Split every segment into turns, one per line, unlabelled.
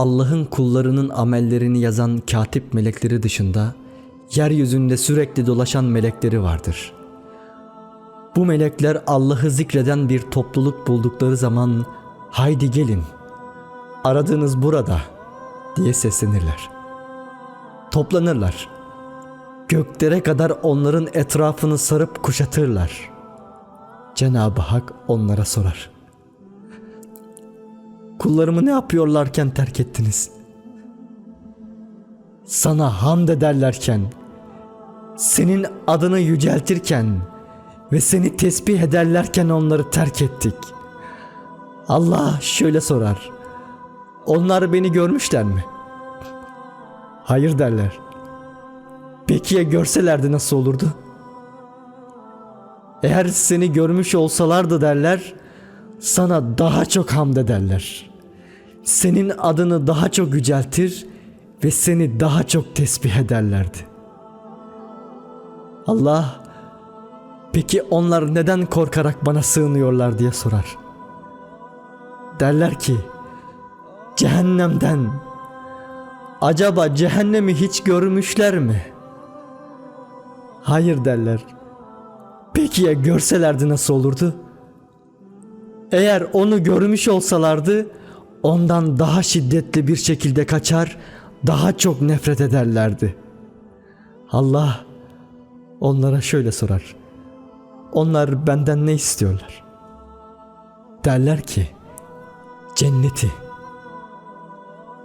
Allah'ın kullarının amellerini yazan katip melekleri dışında yeryüzünde sürekli dolaşan melekleri vardır. Bu melekler Allah'ı zikreden bir topluluk buldukları zaman haydi gelin aradığınız burada diye seslenirler. Toplanırlar. Göklere kadar onların etrafını sarıp kuşatırlar. Cenab-ı Hak onlara sorar. Kullarımı ne yapıyorlarken terk ettiniz? Sana hamd ederlerken, senin adını yüceltirken ve seni tesbih ederlerken onları terk ettik. Allah şöyle sorar. Onlar beni görmüşler mi? Hayır derler. Peki ya görselerdi nasıl olurdu? Eğer seni görmüş olsalardı derler, sana daha çok hamd ederler. Senin adını daha çok yüceltir ve seni daha çok tesbih ederlerdi. Allah, peki onlar neden korkarak bana sığınıyorlar diye sorar. Derler ki, cehennemden, acaba cehennemi hiç görmüşler mi? Hayır derler. Peki ya görselerdi nasıl olurdu? Eğer onu görmüş olsalardı ondan daha şiddetli bir şekilde kaçar, daha çok nefret ederlerdi. Allah onlara şöyle sorar. Onlar benden ne istiyorlar? Derler ki cenneti.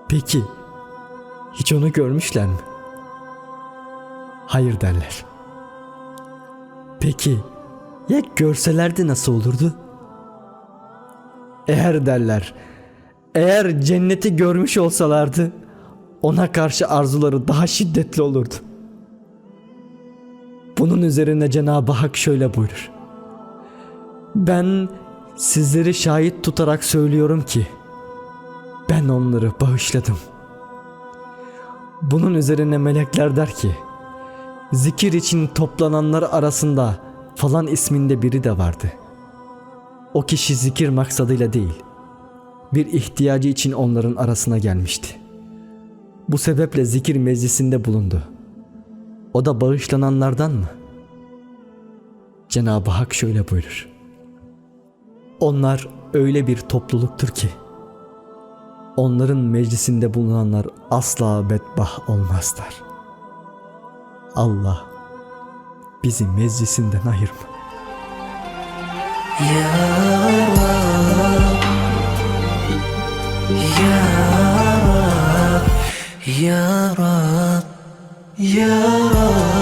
Peki hiç onu görmüşler mi? Hayır derler. Peki ya görselerdi nasıl olurdu? Eğer derler, eğer cenneti görmüş olsalardı ona karşı arzuları daha şiddetli olurdu. Bunun üzerine Cenab-ı Hak şöyle buyurur. Ben sizleri şahit tutarak söylüyorum ki ben onları bağışladım. Bunun üzerine melekler der ki zikir için toplananlar arasında falan isminde biri de vardı. O kişi zikir maksadıyla değil, bir ihtiyacı için onların arasına gelmişti. Bu sebeple zikir meclisinde bulundu. O da bağışlananlardan mı? Cenab-ı Hak şöyle buyurur. Onlar öyle bir topluluktur ki, onların meclisinde bulunanlar asla bedbah olmazlar. Allah bizi meclisinden ayırma.
Ya Rab, Ya Rab, Ya Rab